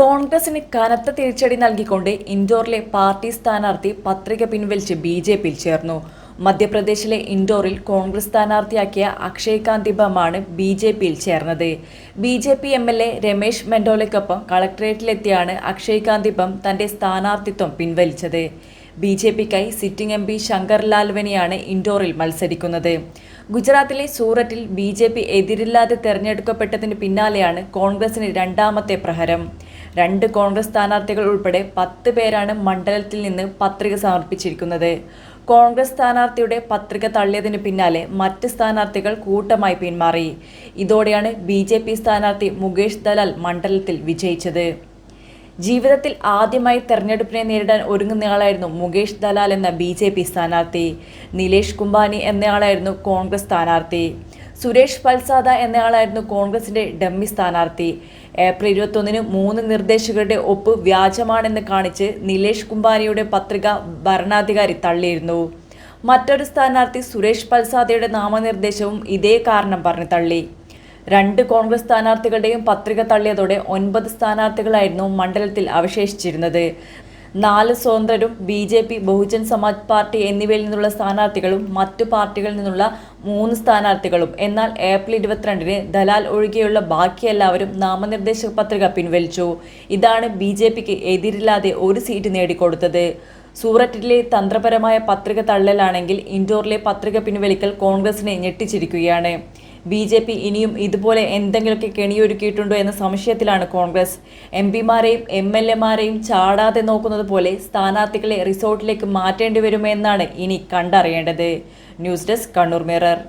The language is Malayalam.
കോൺഗ്രസിന് കനത്ത തിരിച്ചടി നൽകിക്കൊണ്ട് ഇൻഡോറിലെ പാർട്ടി സ്ഥാനാർത്ഥി പത്രിക പിൻവലിച്ച് ബി ജെ പിയിൽ ചേർന്നു. മധ്യപ്രദേശിലെ ഇൻഡോറിൽ കോൺഗ്രസ് സ്ഥാനാർത്ഥിയാക്കിയ അക്ഷയ് കാന്തി ബമാണ് ബി ജെ പിയിൽ ചേർന്നത്. B J P M L A Ramesh മെൻഡോലയ്ക്കൊപ്പം കളക്ട്രേറ്റിലെത്തിയാണ് അക്ഷയ് കാന്തി ബം തന്റെ സ്ഥാനാർത്ഥിത്വം പിൻവലിച്ചത്. ബി ജെ പിക്കായി സിറ്റിംഗ് എം പി ശങ്കർ ലാൽവനിയാണ് ഇൻഡോറിൽ മത്സരിക്കുന്നത്. ഗുജറാത്തിലെ സൂററ്റിൽ ബി ജെ പി എതിരില്ലാതെ തെരഞ്ഞെടുക്കപ്പെട്ടതിന് പിന്നാലെയാണ് കോൺഗ്രസിന് രണ്ടാമത്തെ പ്രഹരം. രണ്ട് കോൺഗ്രസ് സ്ഥാനാർത്ഥികൾ ഉൾപ്പെടെ പത്ത് പേരാണ് മണ്ഡലത്തിൽ നിന്ന് പത്രിക സമർപ്പിച്ചിരിക്കുന്നത്. കോൺഗ്രസ് സ്ഥാനാർത്ഥിയുടെ പത്രിക തള്ളിയതിന് പിന്നാലെ മറ്റ് സ്ഥാനാർത്ഥികൾ കൂട്ടമായി പിന്മാറി. ഇതോടെയാണ് ബി ജെ പി സ്ഥാനാർത്ഥി മുകേഷ് ദലാൽ മണ്ഡലത്തിൽ വിജയിച്ചത്. ജീവിതത്തിൽ ആദ്യമായി തെരഞ്ഞെടുപ്പിനെ നേരിടാൻ ഒരുങ്ങുന്നയാളായിരുന്നു മുകേഷ് ദലാൽ എന്ന ബി സ്ഥാനാർത്ഥി. നിലേഷ് കുംബാനി എന്നയാളായിരുന്നു കോൺഗ്രസ് സ്ഥാനാർത്ഥി. സുരേഷ് പൽസാദ എന്നയാളായിരുന്നു കോൺഗ്രസിന്റെ ഡമ്മി സ്ഥാനാർത്ഥി. ഏപ്രിൽ ഇരുപത്തൊന്നിന് മൂന്ന് നിർദ്ദേശകരുടെ ഒപ്പ് വ്യാജമാണെന്ന് കാണിച്ച് നിലേഷ് കുംബാനിയുടെ പത്രിക ഭരണാധികാരി തള്ളിയിരുന്നു. മറ്റൊരു സ്ഥാനാർത്ഥി സുരേഷ് പൽസാദയുടെ നാമനിർദ്ദേശവും ഇതേ കാരണം പറഞ്ഞു തള്ളി. രണ്ട് കോൺഗ്രസ് സ്ഥാനാർത്ഥികളുടെയും പത്രിക തള്ളിയതോടെ ഒൻപത് സ്ഥാനാർത്ഥികളായിരുന്നു മണ്ഡലത്തിൽ അവശേഷിച്ചിരുന്നത്. നാല് സ്വതന്ത്രരും B J P Bahujan Samaj party എന്നിവയിൽ നിന്നുള്ള സ്ഥാനാർത്ഥികളും മറ്റു പാർട്ടികളിൽ നിന്നുള്ള മൂന്ന് സ്ഥാനാർത്ഥികളും. എന്നാൽ ഏപ്രിൽ ഇരുപത്തിരണ്ടിന് ദലാൽ ഒഴികെയുള്ള ബാക്കി എല്ലാവരും നാമനിർദ്ദേശ പത്രിക പിൻവലിച്ചു. ഇതാണ് ബി ജെ പിക്ക് എതിരില്ലാതെ ഒരു സീറ്റ് നേടിക്കൊടുത്തത്. സൂററ്റിലെ തന്ത്രപരമായ പത്രിക തള്ളലാണെങ്കിൽ ഇൻഡോറിലെ പത്രിക പിൻവലിക്കൽ കോൺഗ്രസിനെ ഞെട്ടിച്ചിരിക്കുകയാണ്. ബി ജെ പി ഇനിയും ഇതുപോലെ എന്തെങ്കിലുമൊക്കെ കെണിയൊരുക്കിയിട്ടുണ്ടോ എന്ന സംശയത്തിലാണ് കോൺഗ്രസ്. എം പിമാരെയും എം എൽ എമാരെയും ചാടാതെ നോക്കുന്നത് പോലെ സ്ഥാനാർത്ഥികളെ റിസോർട്ടിലേക്ക് മാറ്റേണ്ടി വരുമെന്നാണ് ഇനി കണ്ടറിയേണ്ടത്. News desk Kannur mirror.